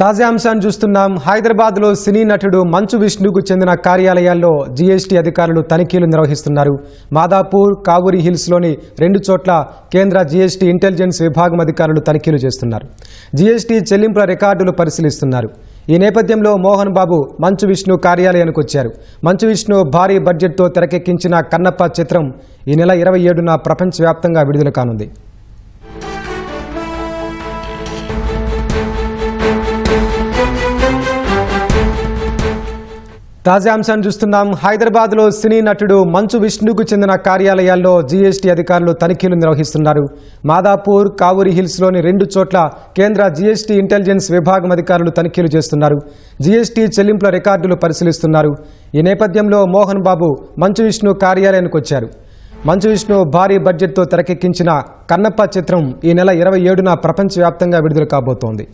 తాజా అంశాన్ని చూస్తున్నాం. హైదరాబాద్లో సినీ నటుడు మంచు విష్ణుకు చెందిన కార్యాలయాల్లో జీఎస్టీ అధికారులు తనిఖీలు నిర్వహిస్తున్నారు. మాదాపూర్ కావూరి హిల్స్లోని రెండు చోట్ల కేంద్ర జీఎస్టీ ఇంటెలిజెన్స్ విభాగం అధికారులు తనిఖీలు చేస్తున్నారు. జీఎస్టీ చెల్లింపుల రికార్డులు పరిశీలిస్తున్నారు. ఈ నేపథ్యంలో మోహన్ బాబు మంచు విష్ణు కార్యాలయానికి వచ్చారు. మంచు విష్ణు భారీ బడ్జెట్తో తెరకెక్కించిన కన్నప్ప చిత్రం ఈ నెల ఇరవై ఏడున ప్రపంచవ్యాప్తంగా విడుదల కానుంది. తాజా అంశాన్ని చూస్తున్నాం. హైదరాబాద్లో సినీ నటుడు మంచు విష్ణుకు చెందిన కార్యాలయాల్లో జీఎస్టీ అధికారులు తనిఖీలు నిర్వహిస్తున్నారు. మాదాపూర్ కావూరి హిల్స్లోని రెండు చోట్ల కేంద్ర జీఎస్టీ ఇంటెలిజెన్స్ విభాగం అధికారులు తనిఖీలు చేస్తున్నారు. జీఎస్టీ చెల్లింపుల రికార్డులు పరిశీలిస్తున్నారు. ఈ నేపథ్యంలో మోహన్ బాబు మంచు విష్ణు కార్యాలయానికి వచ్చారు. మంచు విష్ణు భారీ బడ్జెట్తో తెరకెక్కించిన కన్నప్ప చిత్రం ఈ నెల ఇరవై ఏడున ప్రపంచవ్యాప్తంగా విడుదల కాబోతోంది.